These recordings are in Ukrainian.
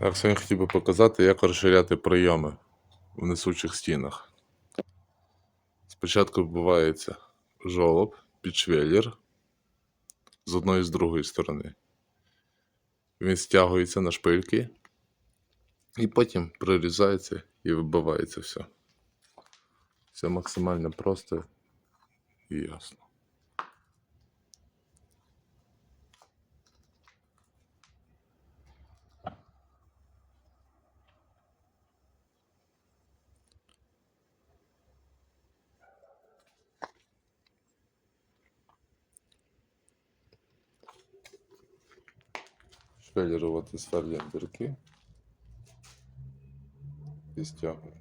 Я сьогодні хотів би показати, як розширяти прийоми в несучих стінах. Спочатку вбивається жолоб під швеллер з одної і з другої сторони. Він стягується на шпильки і потім прорізається і вибивається все. Все максимально просто і ясно. Швеллерувати сверлям дірки і стягуємо.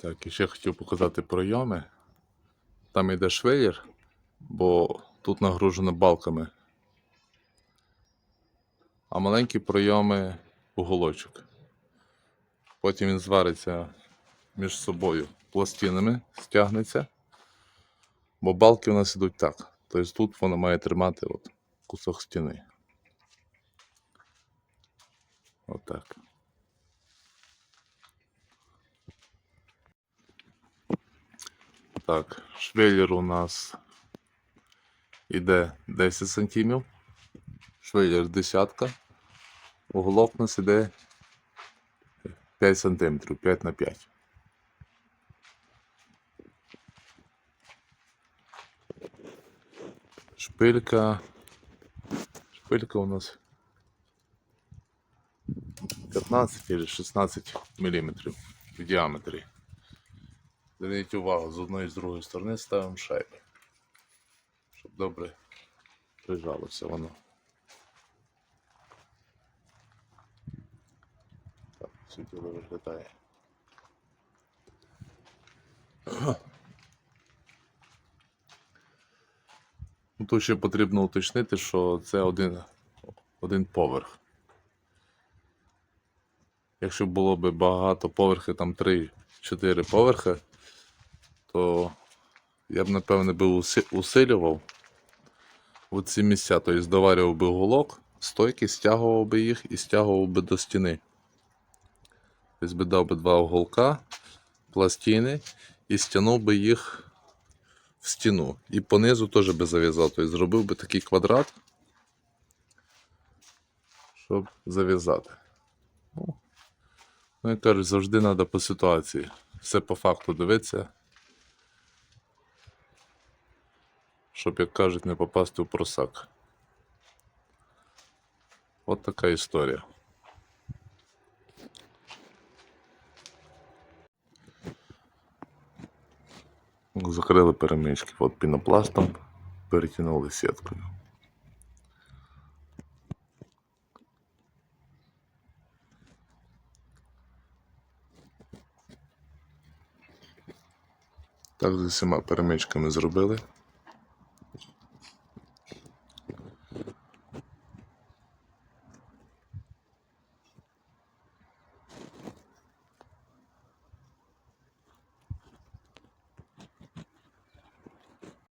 Так, і ще хотів показати пройоми. Там йде швеллер, бо тут нагружено балками. А маленькі пройоми уголочок. Потім він звариться між собою пластинами, стягнеться. Бо балки у нас ідуть так. Тобто тут воно має тримати от кусок стіни. Отак. Так, швеллер у нас іде 10 сантимів. Швеллер десятка. Уголок у нас іде 5 сантиметрів, 5 на 5. Шпилька. Шпилька у нас 15 или 16 мм в діаметрі. Зверніть увагу, з одної і з другої сторони ставимо шайби, щоб добре прижалося воно. Так, все діло виглядає. Ну, Тут ще потрібно уточнити, що це один, один поверх. Якщо було б багато поверхів, там 3-4 поверхи, то я б, напевне, би усилював у ці місця, тобто доварював би гулок, стойки, стягував би їх і стягував би до стіни. Тобто би дав би два уголка, пластини і стягнув би їх стіну. І понизу теж би зав'язав. Тобто зробив би такий квадрат, щоб зав'язати. Ну, ну, як кажуть, завжди треба по ситуації. Все по факту дивитися. Щоб, як кажуть, не попасти в просак. От така історія. Закрили перемички от пінопластом, перетягнули сіткою. Так з усіма перемичками зробили.